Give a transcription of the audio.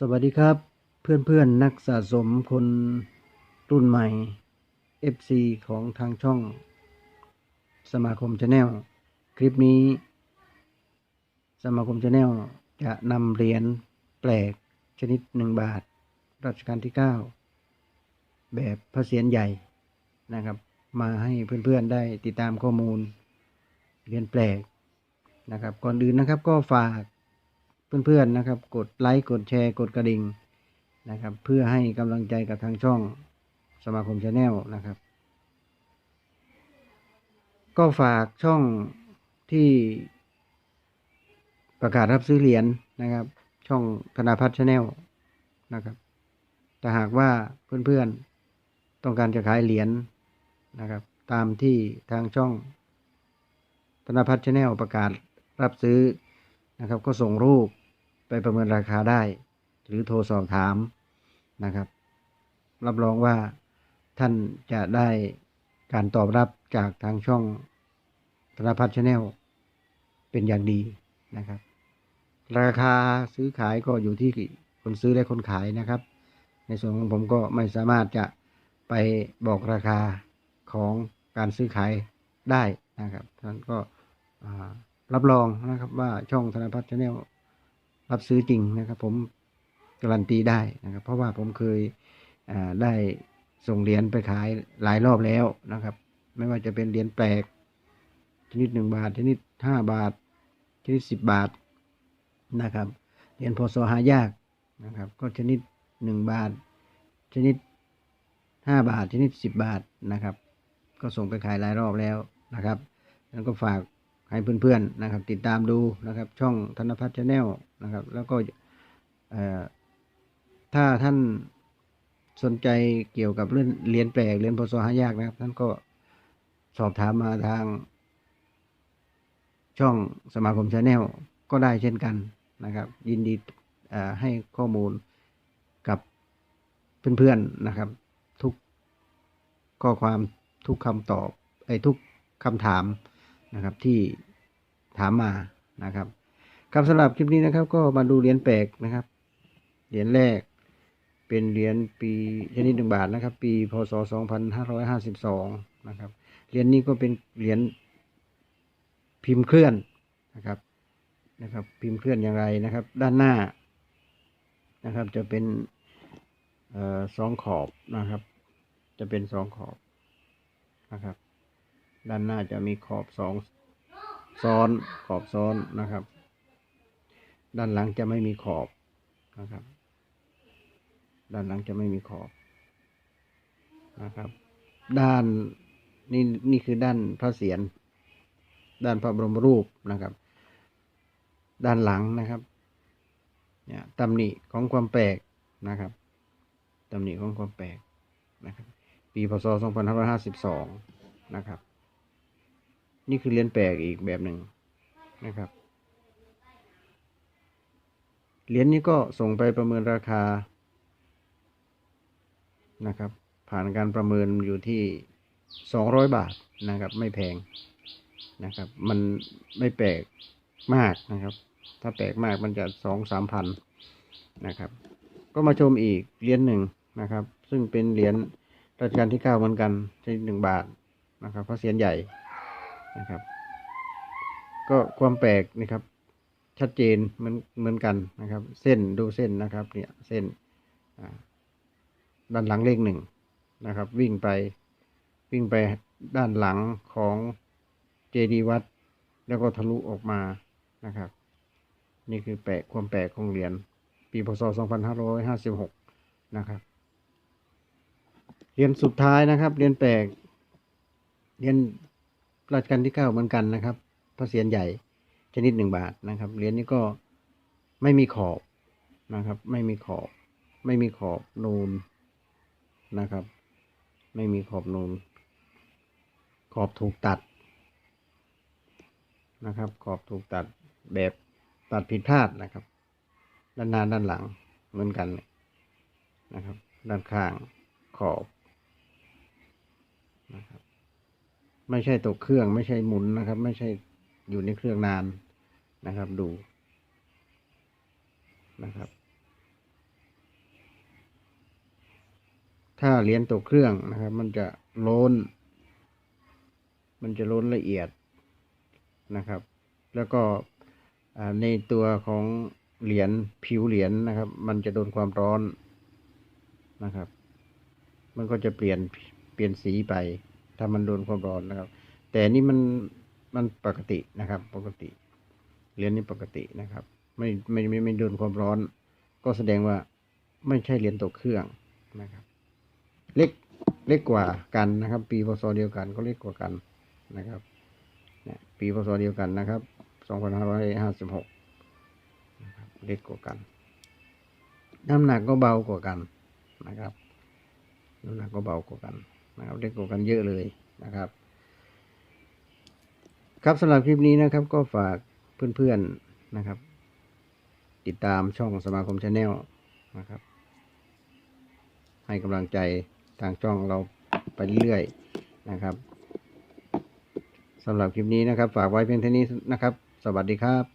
สวัสดีครับเพื่อนเพื่อนๆนักสะสมคนรุ่นใหม่ FC ของทางช่อง สมาคมชาแนลคลิปนี้ สมาคมชาแนลจะนำเหรียญแปลกชนิดหนึ่งบาท รัชกาลที่ 9 แบบพระเศียรใหญ่นะครับ มาให้เพื่อนๆได้ติดตามข้อมูลเหรียญแปลกนะครับ ก่อนอื่นนะครับก็ฝาก เพื่อนๆนะครับ กดไลค์กดแชร์กดกระดิ่งนะครับ เพื่อให้กำลังใจกับทางช่องสมาคมชาแนลนะครับ ก็ฝากช่องที่ประกาศรับซื้อเหรียญนะครับ ช่องธนาพัฒน์ชาแนลนะครับแต่หากว่าเพื่อนๆต้องการจะขายเหรียญนะครับ ตามที่ทางช่องธนาพัฒน์ชาแนลประกาศรับซื้อนะครับ ก็ส่งรูป ไปประเมินราคาได้ หรือโทรสอบถามนะครับ รับรองว่าท่านจะได้การตอบรับจากทางช่องธนพัฒน์ชาแนลเป็นอย่างดีนะครับ ราคาซื้อขายก็อยู่ที่คนซื้อและคนขายนะครับ ในส่วนของผมก็ไม่สามารถจะไปบอกราคาของการซื้อขายได้นะครับท่านก็รับรองนะครับว่าช่องธนพัฒน์ชาแนล รับซื้อจริงนะครับ ผมการันตีได้นะครับ เพราะว่าผมเคยได้ส่งเหรียญไปขายหลายรอบแล้วนะครับ ไม่ว่าจะเป็นเหรียญแปลก ชนิดหนึ่งบาท ชนิดห้าบาท ชนิดสิบบาทนะครับเหรียญพศหายากนะครับ ก็ชนิดหนึ่งบาท ชนิดห้าบาท ชนิดสิบบาทนะครับ ก็ส่งไปขายหลายรอบแล้วนะครับ แล้วก็ฝาก ให้เพื่อนๆนะครับ ติดตามดูนะครับ ช่องธนพัฒน์ชาแนลนะครับ แล้วก็ถ้าท่านสนใจเกี่ยวกับเรื่องเรียนแปลกเรียนพศหายากนะครับ ท่านก็สอบถามมาทางช่องสมาคมชาแนลก็ได้เช่นกันนะครับ ยินดีให้ข้อมูลกับเพื่อนๆนะครับ ทุกข้อความทุกคำตอบไอ้ทุกคำถามนะครับที่ ถามมานะครับครับสำหรับคลิปนี้นะครับ ก็มาดูเหรียญแปลกนะครับ เหรียญแรกเป็นเหรียญปีชนิดหนึ่งบาทนะครับ ปีพศสองพันห้าร้อยห้าสิบสองนะครับ เหรียญนี้ก็เป็นเหรียญพิมพ์เคลื่อนนะครับนะครับ พิมพ์เคลื่อนอย่างไรนะครับ ด้านหน้านะครับ จะเป็นเอ่อสองขอบนะครับ จะเป็นสองขอบนะครับ ด้านหน้าจะมีขอบสอง ซ้อนขอบซ้อนนะครับ ด้านหลังจะไม่มีขอบนะครับ ด้านหลังจะไม่มีขอบนะครับ ด้านนี่นี่คือด้านพระเศียรด้านพระบรมรูปนะครับ ด้านหลังนะครับเนี่ยตำหนิของความแปลกนะครับตำหนิของความแปลกนะครับ ปีพศ 2552 นะครับ นี่คือเหรียญแปลกอีกแบบหนึ่งนะครับ เหรียญนี้ก็ส่งไปประเมินราคานะครับ ผ่านการประเมินอยู่ที่สองร้อยบาทนะครับ ไม่แพงนะครับ มันไม่แปลกมากนะครับ ถ้าแปลกมากมันจะสองสามพันนะครับ ก็มาชมอีกเหรียญหนึ่งนะครับ ซึ่งเป็นเหรียญรัชกาลที่เก้าเหมือนกันชนิดหนึ่งบาทนะครับพระเศียรใหญ่ นะครับ ก็ความแปลกนะครับ ชัดเจนเหมือนเหมือนกันนะครับ เส้นดูเส้นนะครับ เนี่ยเส้นด้านหลังเลขหนึ่งนะครับ วิ่งไปวิ่งไปด้านหลังของเจดีวัด แล้วก็ทะลุออกมานะครับ นี่คือแปลกความแปลกของเหรียญปีพศ 2556 นะครับเหรียญสุดท้ายนะครับเหรียญแปลกเหรียญ รัชกาลที่เก้าเหมือนกันนะครับ พระเศียรใหญ่ชนิดหนึ่งบาทนะครับ เหรียญนี้ก็ไม่มีขอบนะครับ ไม่มีขอบ ไม่มีขอบนูนนะครับ ไม่มีขอบนูน ขอบถูกตัดนะครับ ขอบถูกตัดแบบตัดผิดพลาดนะครับ ด้านหน้าด้านหลังเหมือนกันนะครับ ด้านข้างขอบนะครับ ไม่ใช่ตกเครื่องไม่ใช่หมุนนะครับ ไม่ใช่อยู่ในเครื่องนานนะครับ ดูนะครับ ถ้าเหรียญตกเครื่องนะครับ มันจะโล้นมันจะโล้นละเอียดนะครับ แล้วก็ในตัวของเหรียญผิวเหรียญนะครับ มันจะโดนความร้อนนะครับ มันก็จะเปลี่ยนเปลี่ยนสีไป ถ้ามันโดนความร้อนนะครับ แต่นี่มันมันปกตินะครับ ปกติเหรียญนี้ปกตินะครับ ไม่ไม่ไม่ไม่โดนความร้อน ก็แสดงว่าไม่ใช่เหรียญตกเครื่องนะครับ เล็กเล็กกว่ากันนะครับ ปีพศเดียวกันก็เล็กกว่ากันนะครับเนี่ยปีพศเดียวกันนะครับสองพันห้าร้อยห้าสิบหกนะครับเล็กกว่ากัน น้ำหนักก็เบากว่ากันนะครับน้ำหนักก็เบากว่ากัน นะครับเล็กกว่ากันเยอะเลยนะครับ ครับสำหรับคลิปนี้นะครับก็ฝากเพื่อนๆนะครับ ติดตามช่องสมาคมชาแนลนะครับ ให้กำลังใจทางช่องเราไปเรื่อยๆนะครับสำหรับคลิปนี้นะครับ ฝากไว้เพียงเท่านี้นะครับ สวัสดีครับ